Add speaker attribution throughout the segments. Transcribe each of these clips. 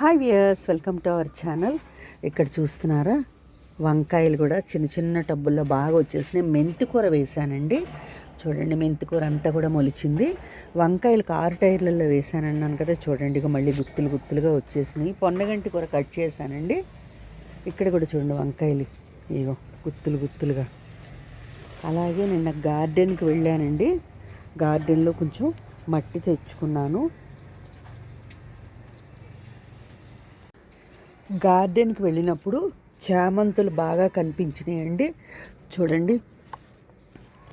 Speaker 1: Hi viewers welcome to our channel. ఇక్కడ చూస్తున్నారా? వంకాయలు కూడా చిన్న చిన్న టబ్బుల్లో బాగా వచ్చేసినాయి. మెంతి కూర వేసానండి చూడండి మెంతి కూర అంతా కూడా మొలిచింది. వంకాయలు ఆరు టైర్లలో వేశానన్నాను కదా చూడండి ఇక మళ్ళీ గుత్తులు గుత్తులుగా వచ్చేసినాయి. పొన్నగంటి కూర కట్ చేశానండి. ఇక్కడ కూడా చూడండి వంకాయలు ఇగో గుత్తులు గుత్తులుగా. అలాగే నిన్న గార్డెన్కి వెళ్ళానండి. గార్డెన్లో కొంచెం మట్టి తెచ్చుకున్నాను. గార్డెన్కి వెళ్ళినప్పుడు చామంతులు బాగా కనిపించినాయండి. చూడండి.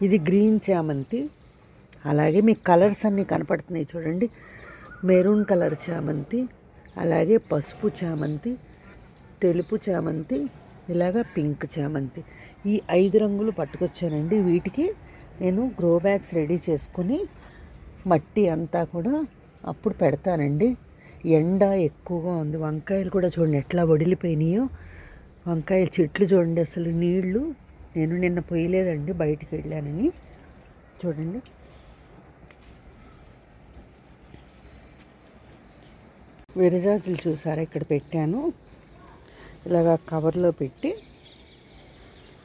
Speaker 1: ఇది గ్రీన్ చామంతి. అలాగే మీ కలర్స్ అన్నీ కనపడుతున్నాయి చూడండి. మెరూన్ కలర్ చామంతి అలాగే పసుపు చామంతి తెలుపు చామంతి ఇలాగా పింక్ చామంతి. ఈ ఐదు రంగులు పట్టుకొచ్చానండి. వీటికి నేను గ్రో బ్యాగ్స్ రెడీ చేసుకొని మట్టి అంతా కూడా అప్పుడు పెడతానండి. ఎండ ఎక్కువగా ఉంది. వంకాయలు కూడా చూడండి ఎట్లా వడిలిపోయినాయో. వంకాయ చెట్లు చూడండి అసలు నీళ్ళు. నేను నిన్న పోయలేదండి బయటికి వెళ్ళానని. చూడండి. విరజాతులు చూసారా? ఇక్కడ పెట్టాను. ఇలాగా కవర్లో పెట్టి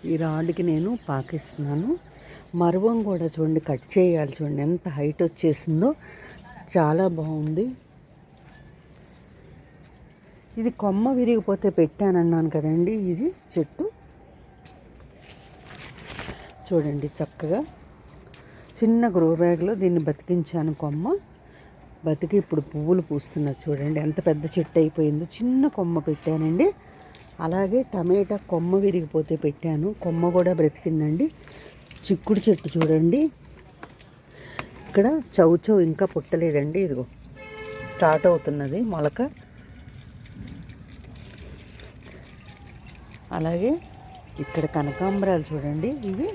Speaker 1: ఈ రాడ్కి నేను పాకిస్తున్నాను. మరువం కూడా చూడండి కట్ చేయాలి చూడండి. ఎంత హైట్ వచ్చేసిందో. చాలా బాగుంది. ఇది కొమ్మ విరిగిపోతే పెట్టానన్నాను కదండి ఇది చెట్టు. చూడండి చక్కగా. చిన్న గ్రో బ్యాగ్లో దీన్ని బతికించాను కొమ్మ. బతికి ఇప్పుడు పువ్వులు పూస్తున్నది చూడండి ఎంత పెద్ద చెట్టు అయిపోయిందో. చిన్న కొమ్మ పెట్టానండి. అలాగే టమాటా కొమ్మ విరిగిపోతే పెట్టాను. కొమ్మ కూడా బ్రతికిందండి. చిక్కుడు చెట్టు చూడండి. ఇక్కడ చౌచౌ ఇంకా పుట్టలేదండి ఇదిగో. స్టార్ట్ అవుతున్నది మొలక. అలాగే ఇక్కడ కనకాంబరాలు చూడండి. ఇవి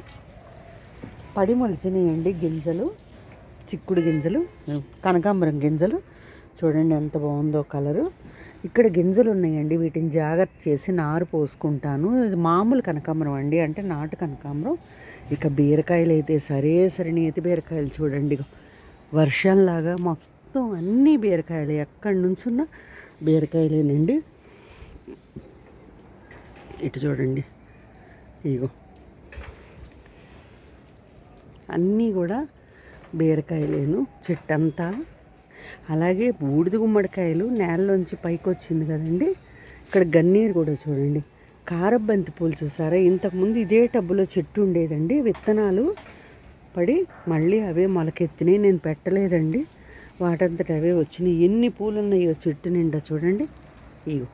Speaker 1: పడి మొలిచినాయండి గింజలు చిక్కుడు గింజలు కనకాంబరం గింజలు. చూడండి ఎంత బాగుందో కలరు. ఇక్కడ గింజలు ఉన్నాయండి. వీటిని జాగ్రత్త చేసి నారు పోసుకుంటాను. ఇది మామూలు కనకాంబరం అండి. అంటే నాటు కనకాంబరం. ఇక బీరకాయలు అయితే సరే సరే నేతి బీరకాయలు చూడండి. వర్షంలాగా మొత్తం అన్ని బీరకాయలు ఎక్కడి నుంచున్న బీరకాయలేనండి. ఇటు చూడండి. ఇగో. అన్నీ కూడా బీరకాయలేను చెట్టంతా. అలాగే బూడిద గుమ్మడికాయలు నేలలోంచి పైకి వచ్చింది కదండి. ఇక్కడ గన్నీరు కూడా చూడండి. కారబంతి పూలు చూసారా? ఇంతకుముందు ఇదే టబ్బులో చెట్టు ఉండేదండి. విత్తనాలు పడి మళ్ళీ అవే మొలకెత్తినాయి. నేను పెట్టలేదండి. వాటంతట అవే వచ్చినాయి. ఎన్ని పూలు ఉన్నాయో చెట్టు నిండా చూడండి. ఇగో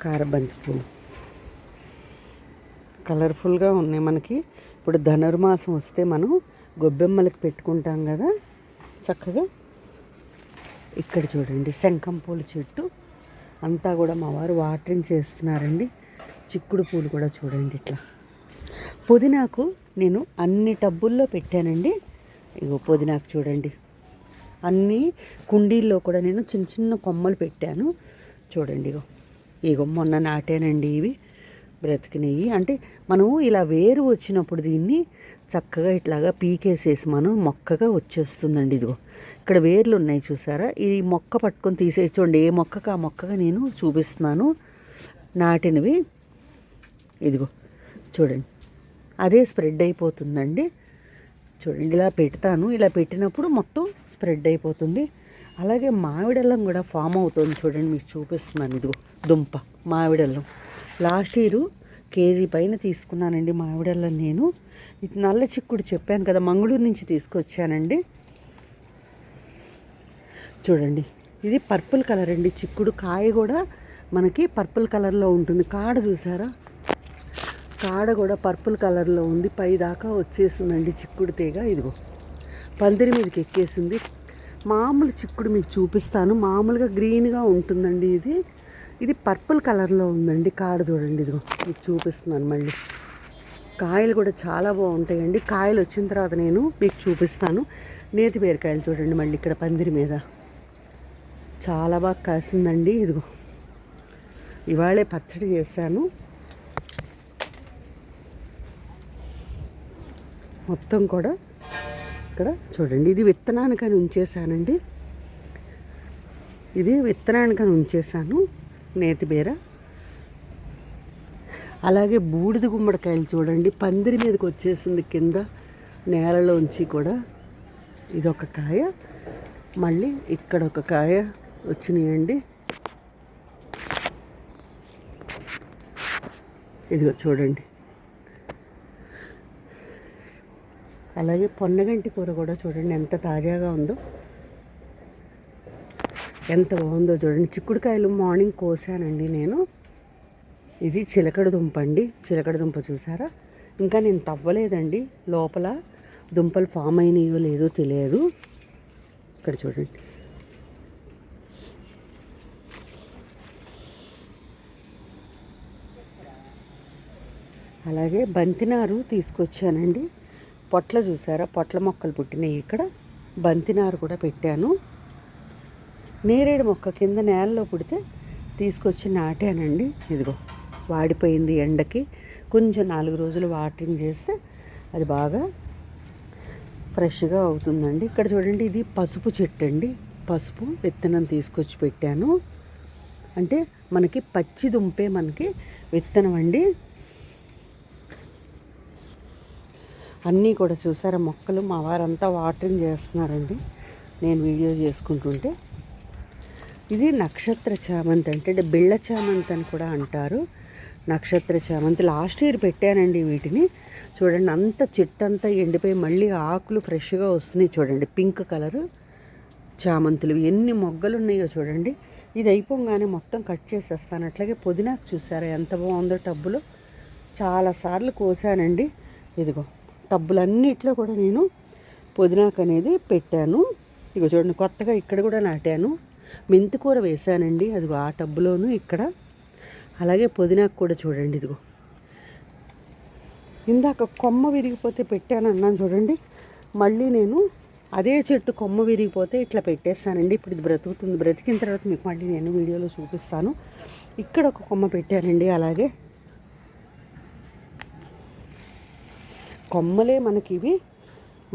Speaker 1: కారబంతి పూలు. కలర్ఫుల్గా ఉన్నాయి మనకి. ఇప్పుడు ధనుర్మాసం వస్తే మనం గొబ్బెమ్మలకి పెట్టుకుంటాం కదా. చక్కగా ఇక్కడ చూడండి శంఖం పూల చెట్టు. అంతా కూడా మా వారు వాటరింగ్ చేస్తున్నారండి. చిక్కుడు పూలు కూడా చూడండి ఇట్లా. పుదీనాకు నేను అన్ని టబ్బుల్లో పెట్టానండి. ఇగో పుదీనాకు చూడండి. అన్ని కుండీల్లో కూడా నేను చిన్న చిన్న కొమ్మలు పెట్టాను. చూడండి ఇగో. ఇగో మొన్న నాటానండి ఇవి. బ్రతికినాయి. అంటే మనం ఇలా వేరు వచ్చినప్పుడు దీన్ని చక్కగా ఇట్లాగా పీకేసేసి మనం మొక్కగా వచ్చేస్తుందండి ఇదిగో. ఇక్కడ వేర్లు ఉన్నాయి చూసారా? ఈ మొక్క పట్టుకొని తీసే చూడండి ఏ మొక్కకు ఆ మొక్కగా నేను చూపిస్తున్నాను. నాటినవి. ఇదిగో చూడండి. అదే స్ప్రెడ్ అయిపోతుందండి. చూడండి ఇలా పెడతాను. ఇలా పెట్టినప్పుడు మొత్తం స్ప్రెడ్ అయిపోతుంది. అలాగే మామిడల్లం కూడా ఫామ్ అవుతుంది చూడండి మీకు చూపిస్తున్నాను ఇదిగో. దుంప మామిడల్లం లాస్ట్ ఇయర్ కేజీ పైన తీసుకున్నానండి మామిడల్లం నేను. ఇది నల్ల చిక్కుడు చెప్పాను కదా మంగళూరు నుంచి తీసుకొచ్చానండి. చూడండి ఇది పర్పుల్ కలర్ అండి. చిక్కుడు కాయ కూడా మనకి పర్పుల్ కలర్లో ఉంటుంది. కాడ చూసారా? కాడ కూడా పర్పుల్ కలర్లో ఉంది. పై దాకా వచ్చేసిందండి చిక్కుడు తీగ. ఇదిగో పందిరి మీదకి ఎక్కేసింది. మామూలు చిక్కుడు మీకు చూపిస్తాను. మామూలుగా గ్రీన్గా ఉంటుందండి ఇది. ఇది పర్పుల్ కలర్లో ఉందండి. కాడ చూడండి ఇదిగో మీకు చూపిస్తున్నాను మళ్ళీ. కాయలు కూడా చాలా బాగుంటాయండి. కాయలు వచ్చిన తర్వాత నేను మీకు చూపిస్తాను. నేతి బీరకాయలు చూడండి మళ్ళీ ఇక్కడ పందిరి మీద. చాలా బాగా కాసిందండి ఇదిగో. ఇవాళే పచ్చడి చేశాను. మొత్తం కూడా ఇక్కడ చూడండి. ఇది విత్తనానికని ఉంచేసానండి ఇది విత్తనానికని ఉంచేసాను నేతి బీర. అలాగే బూడిద గుమ్మడికాయలు చూడండి. పందిరి మీదకి వచ్చేసింది కింద నేలలోంచి కూడా ఇదొక కాయ. మళ్ళీ ఇక్కడ ఒక కాయ వచ్చినాయండి. ఇదిగో చూడండి. అలాగే పొన్నగంటి కూర కూడా చూడండి. ఎంత తాజాగా ఉందో. ఎంత బాగుందో చూడండి. చిక్కుడుకాయలు మార్నింగ్ కోసానండి నేను. ఇది చిలకడ దుంప అండి. చిలకడ దుంప చూసారా? ఇంకా నేను తవ్వలేదండి. లోపల దుంపలు ఫామ్ అయినాయో లేదో తెలియదు. ఇక్కడ చూడండి. అలాగే బంతినారు తీసుకొచ్చానండి. పొట్ల చూసారా? పొట్ల మొక్కలు పుట్టినాయి ఇక్కడ. బంతినారు కూడా పెట్టాను. నేరేడు మొక్క కింద నేలలో పుడితే తీసుకొచ్చి నాటానండి. ఇదిగో వాడిపోయింది ఎండకి. కొంచెం నాలుగు రోజులు వాటరింగ్ చేస్తే అది బాగా ఫ్రెష్గా అవుతుందండి. ఇక్కడ చూడండి ఇది పసుపు చెట్టు అండి పసుపు విత్తనం తీసుకొచ్చి పెట్టాను. అంటే మనకి పచ్చి దుంపే మనకి విత్తనం అండి. అన్నీ కూడా చూసారా మొక్కలు మా వారంతా వాటరింగ్ చేస్తున్నారండి. నేను వీడియో చేసుకుంటుంటే ఇది నక్షత్ర చామంతి అంటే బిళ్ళ చామంతి అని కూడా అంటారు. నక్షత్ర చామంతి లాస్ట్ ఇయర్ పెట్టానండి వీటిని. చూడండి అంత చెట్టు అంతా ఎండిపోయి మళ్ళీ ఆకులు ఫ్రెష్గా వస్తున్నాయి చూడండి. పింక్ కలరు చామంతులు ఎన్ని మొగ్గలు ఉన్నాయో చూడండి. ఇది అయిపోగానే మొత్తం కట్ చేసేస్తాను. అట్లాగే పుదీనాకు చూసారా ఎంత బాగుందో టబ్బులో. చాలాసార్లు కోసానండి. ఇదిగో టబ్బులన్నిట్లో కూడా నేను పుదీనాకు అనేది పెట్టాను. ఇక చూడండి కొత్తగా ఇక్కడ కూడా నాటాను. మెంతికూర వేశానండి. అది ఆ టబ్బులోను ఇక్కడ. అలాగే పుదీనాకు కూడా చూడండి ఇదిగో. ఇందాక కొమ్మ విరిగిపోతే పెట్టాను అన్నాను చూడండి. మళ్ళీ నేను అదే చెట్టు కొమ్మ విరిగిపోతే ఇట్లా పెట్టేస్తానండి. ఇప్పుడు ఇది బ్రతుకుతుంది. బ్రతికిన తర్వాత మీకు మళ్ళీ నేను వీడియోలో చూపిస్తాను. ఇక్కడ ఒక కొమ్మ పెట్టానండి అలాగే. కొమ్మలే మనకి ఇవి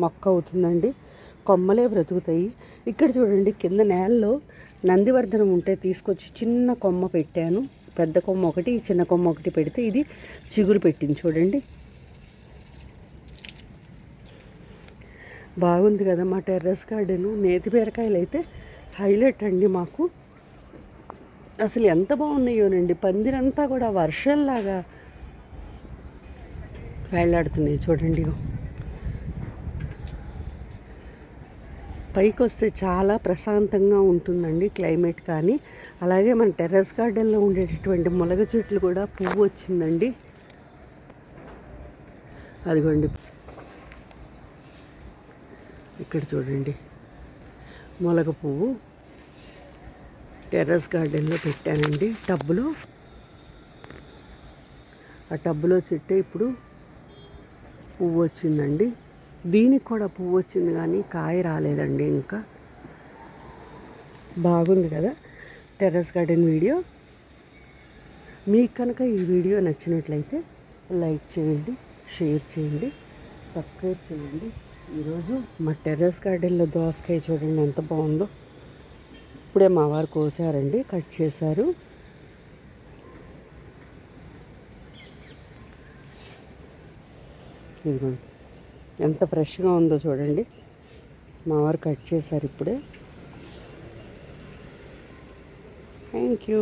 Speaker 1: మొక్క అవుతుందండి. కొమ్మలే బ్రతుకుతాయి. ఇక్కడ చూడండి కింద నేలలో నందివర్ధనం ఉంటే తీసుకొచ్చి చిన్న కొమ్మ పెట్టాను. పెద్ద కొమ్మ ఒకటి చిన్న కొమ్మ ఒకటి పెడితే ఇది చిగురు పెట్టింది చూడండి. బాగుంది కదా మా టెర్రస్ గార్డెను. నేతి బీరకాయలు అయితే హైలైట్ అండి మాకు. అసలు ఎంత బాగున్నాయోనండి. పందిరంతా కూడా వర్షంలాగా వేలాడుతున్నాయి చూడండి పైకి వస్తే చాలా ప్రశాంతంగా ఉంటుందండి క్లైమేట్ కానీ. అలాగే మన టెర్రస్ గార్డెన్లో ఉండేటటువంటి మొలగ చెట్లు కూడా పువ్వు వచ్చిందండి. అదిగోండి. ఇక్కడ చూడండి. మొలగ పువ్వు టెర్రస్ గార్డెన్లో పెట్టానండి. టబ్బులో. ఆ టబ్బులో చెట్టు ఇప్పుడు పువ్వు వచ్చిందండి. దీనికి కూడా పువ్వు వచ్చింది కానీ కాయ రాలేదండి ఇంకా. బాగుంది కదా టెర్రస్ గార్డెన్ వీడియో. మీకు కనుక ఈ వీడియో నచ్చినట్లయితే లైక్ చేయండి షేర్ చేయండి సబ్స్క్రైబ్ చేయండి. ఈరోజు మా టెర్రస్ గార్డెన్లో దోసకాయ చూడండి ఎంత బాగుందో. ఇప్పుడే మా వారు కోసారండి కట్ చేశారు. ఇదిగోండి. ఎంత ఫ్రెష్గా ఉందో చూడండి. మా వారు కట్ చేశారు ఇప్పుడే. Thank you